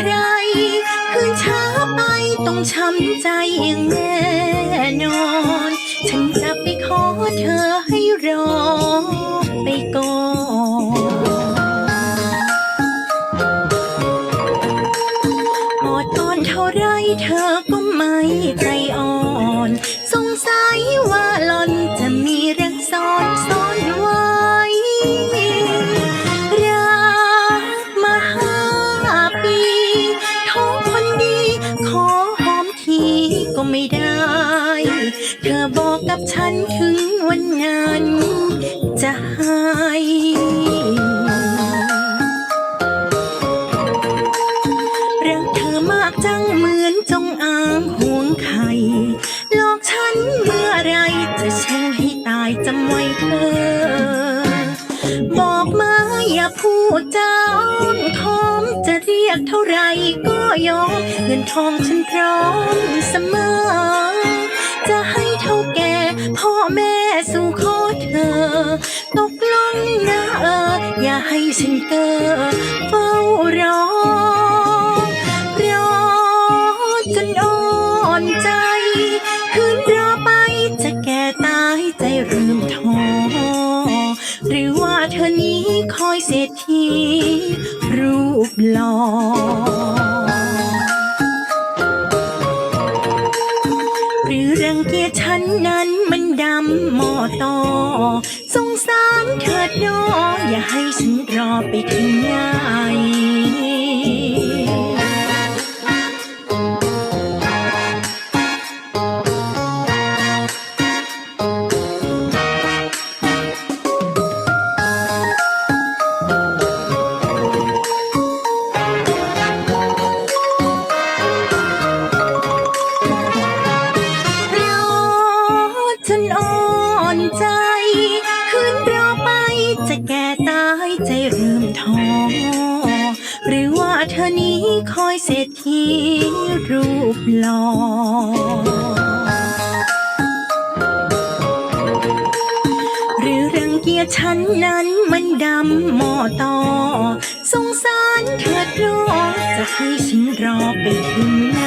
ใคร คืนช้าไปต้องช้ำใจอย่างแน่นอน ฉันจะไปขอเธอให้รอไปก่อนอดอ่อนเท่าไรเธอก็ไม่ใจอ่อน สงสัยว่าหล่อนจะมีเรื่องซ่อน เธอบอกกับฉันถึงวันนั้นจะให้รักเธอมากจังเหมือนจงอางห่วงไข่หลอกฉันเมื่อไรจะแช่งให้ตายจำไว้เธอ บอกมาอย่าพูดจาอ้อมค้อมจะเรียกเท่าไรก็ยอมเงินทองฉันพร้อมเสมอ สู่ขอเธอ ตกลงนะเอออย่าให้ฉันเกอเฝ้ารอรอจนอ่อนใจ คืนรอไปจะแก่ตายใจลืมทอหรือว่าเธอนี้คอยเศรษฐีรูปหล่อ รังเกียจฉันนั้นมันดำหมอตอสงสารเถิดน้ออย่าให้ฉันรอไปถึงไหน คอยเศรษฐีรูปหล่อหรือรังเกียจฉันนั้นมันดำหมอต่อ สงสารเถิดรอจะให้ฉันรอไปถึงหน